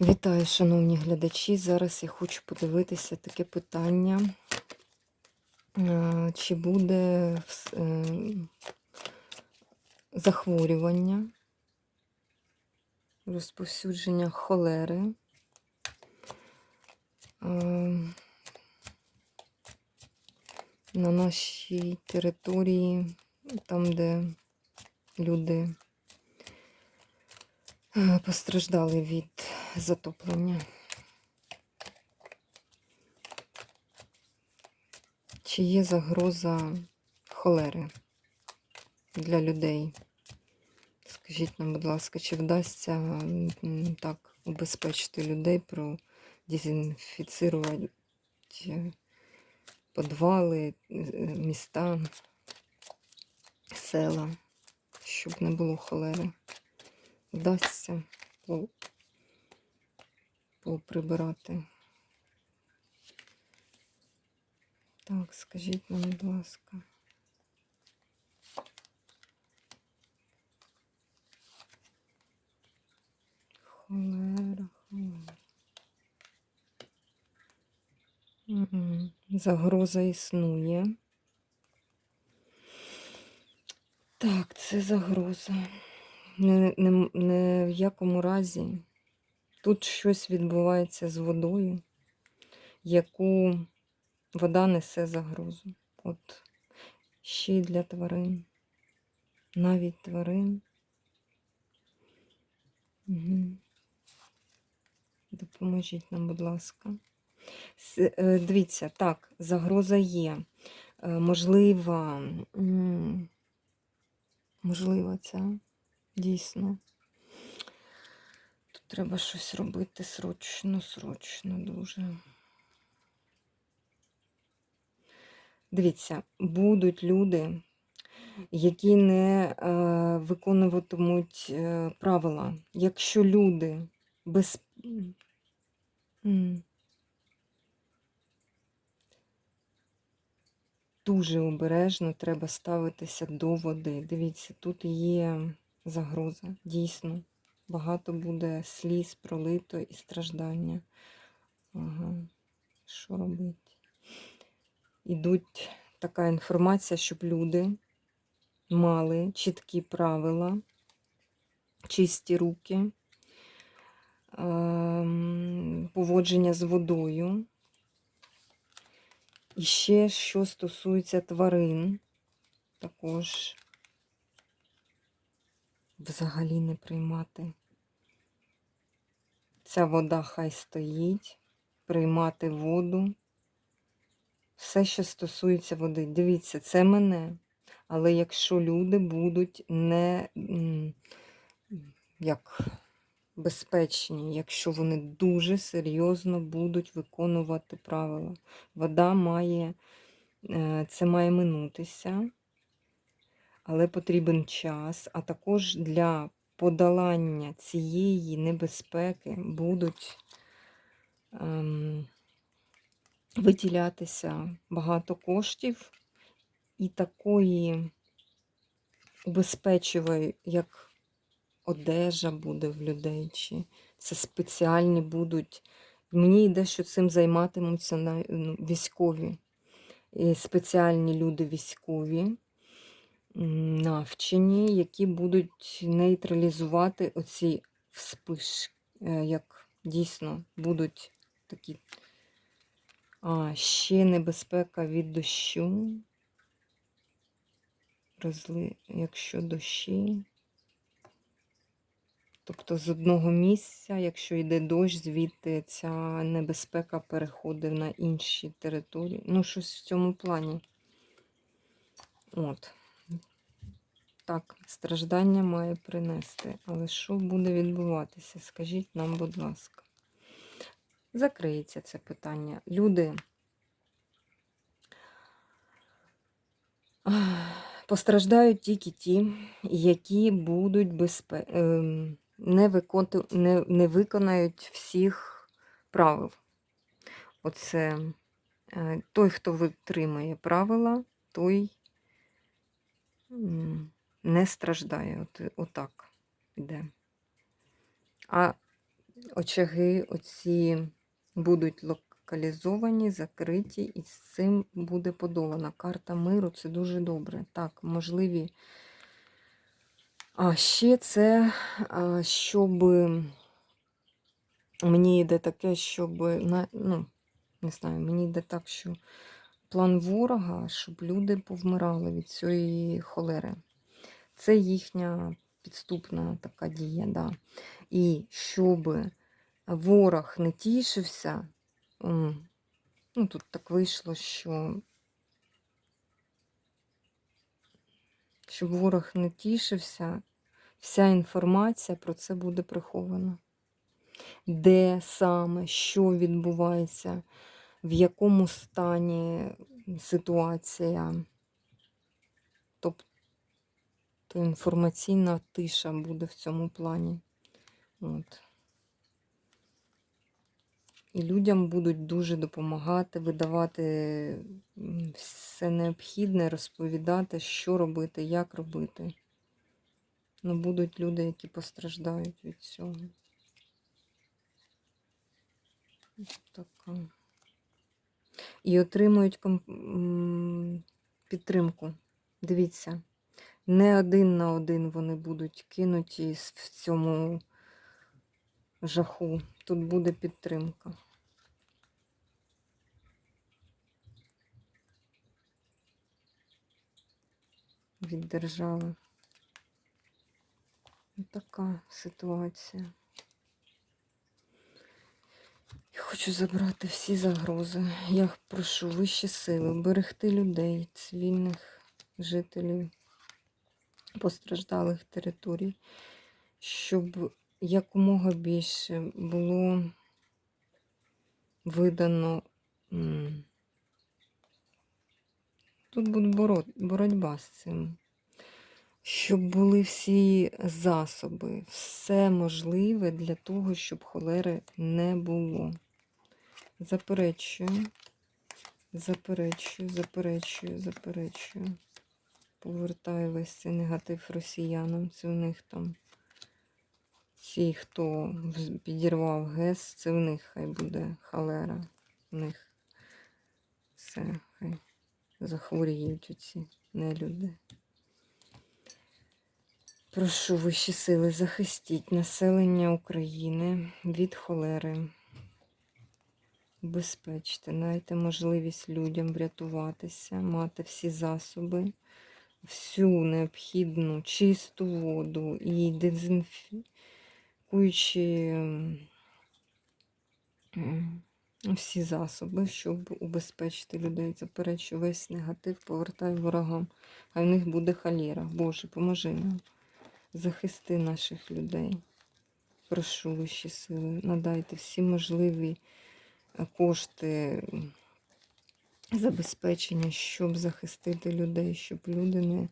Вітаю, шановні глядачі. Зараз я хочу подивитися таке питання. Е, Чи буде е, захворювання, розповсюдження холери? е, На нашій території, там, де люди постраждали від затоплення. Чи є загроза холери для людей? Скажіть нам, будь ласка, чи вдасться так убезпечити людей, продезінфіцирувати е, подвали, міста, села, щоб не було холери? Вдасться поприбирати. Так, скажіть нам, будь ласка. Холера, холера. Загроза існує. Так, це загроза. Не, не, не в якому разі. Тут щось відбувається з водою, яку вода несе загрозу. От ще й для тварин. Навіть тварин. Угу. Допоможіть нам, будь ласка. Е, Дивіться, так, загроза є. Е, Можлива, можлива ця, дійсно. Треба щось робити срочно, срочно дуже. Дивіться, будуть люди, які не е, виконуватимуть е, правила. Якщо люди без. Дуже обережно треба ставитися до води. Дивіться, тут є загроза. Дійсно, багато буде сліз пролито і страждання. Ага. Що робити? Ідуть така інформація, щоб люди мали чіткі правила, чисті руки, ем, поводження з водою. І ще, що стосується тварин, також взагалі не приймати. Ця вода хай стоїть, приймати воду. Все, що стосується води. Дивіться, це мене. Але якщо люди будуть не як безпечні, якщо вони дуже серйозно будуть виконувати правила, вода має, е, це має минутися, але потрібен час, а також для подолання цієї небезпеки будуть ем, виділятися багато коштів і такої убезпечувої, як одежа буде в людей, чи це спеціальні будуть. Мені йде, що цим займатимуться ну, військові, і спеціальні люди військові, навчені, які будуть нейтралізувати оці вспиш, е, як дійсно будуть такі. А, ще небезпека від дощу. Розли... Якщо дощі. Тобто з одного місця, якщо йде дощ, звідти ця небезпека переходить на інші території. Ну, щось в цьому плані. От. Так, страждання має принести. Але що буде відбуватися? Скажіть нам, будь ласка. Закриється це питання. Люди постраждають тільки ті, які будуть безпе... ем, не, виконти... не, не виконають всіх правил. Оце е, той, хто витримує правила, той не страждає. От, отак іде. А очаги оці будуть локалізовані, закриті, і з цим буде подолана. Карта миру це дуже добре. Так, можливі. А ще це, щоб мені йде таке, щоб ну, не знаю, мені йде так, що план ворога, щоб люди повмирали від цієї холери. Це їхня підступна така дія. Да. І щоб ворог не тішився, ну тут так вийшло, що щоб ворог не тішився, вся інформація про це буде прихована. Де саме, що відбувається, в якому стані ситуація. Тобто інформаційна тиша буде в цьому плані. От. І людям будуть дуже допомагати, видавати все необхідне, розповідати, що робити, як робити. Ну, будуть люди, які постраждають від цього. Така. І отримують підтримку. Дивіться, не один на один вони будуть кинуті в цьому жаху. Тут буде підтримка. Від держави. Така ситуація. Я хочу забрати всі загрози. Я прошу вищі сили, берегти людей, цивільних жителів постраждалих територій, щоб якомога більше було видано. Тут буде боротьба з цим. Щоб були всі засоби, все можливе для того, щоб холери не було. Заперечую, заперечую, заперечую, заперечую. Повертаю весь цей негатив росіянам. Це в них там ті, хто підірвав ГЕС, це в них хай буде халера. В них все, хай захворіють оці нелюди. Прошу вищі сили, захистіть населення України від холери. Убезпечте, дайте можливість людям врятуватися, мати всі засоби, всю необхідну чисту воду і м, всі засоби, щоб убезпечити людей. Заперечу весь негатив, повертаю ворогам. А в них буде халіра. Боже, поможи нам. Захисти наших людей. Прошу вищі сили, надайте всі можливі е, кошти забезпечення, щоб захистити людей, щоб люди не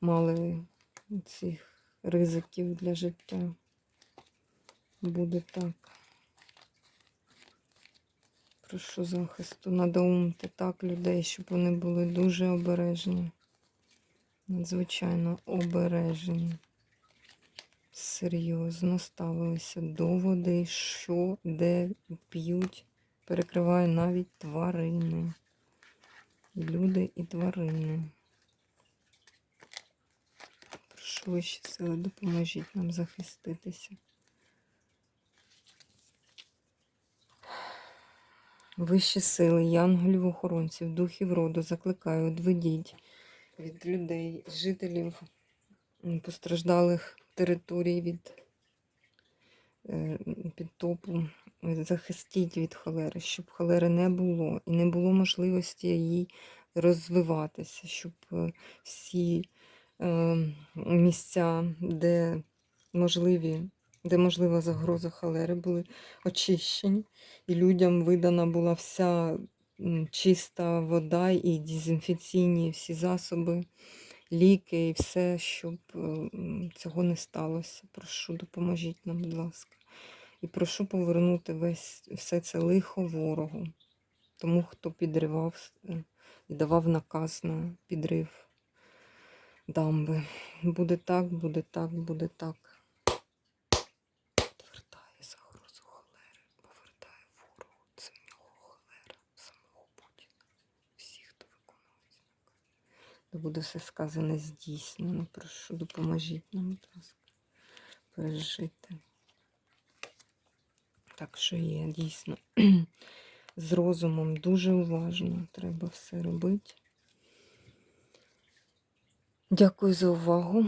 мали цих ризиків для життя. Буде так. Прошу захисту, надоумте так людей, щоб вони були дуже обережні. Надзвичайно обережні. Серйозно ставилися до води, що, де п'ють, перекриває навіть тварини. Люди, і тварини. Прошу вищі сили, допоможіть нам захиститися. Вищі сили, янголів охоронців, духів роду закликаю, відведіть від людей, жителів постраждалих територій від е, підтопу. Захистіть від холери, щоб холери не було і не було можливості їй розвиватися, щоб е, всі е, місця, де можливі, де можлива загроза холери, були очищені, і людям видана була вся чиста вода і дезінфекційні всі засоби, ліки і все, щоб цього не сталося. Прошу, допоможіть нам, будь ласка. І прошу повернути весь все це лихо ворогу, тому хто підривав е, і давав наказ на підрив дамби. Буде так, буде так, буде так. Відвертає загрозу холери, повертає ворогу, це в нього холера, самого Путіна, всіх, хто виконує. Буде все сказане здійснено. Прошу, допоможіть нам, будь ласка, пережити. Так що є, дійсно. З розумом дуже уважно треба все робити. Дякую за увагу.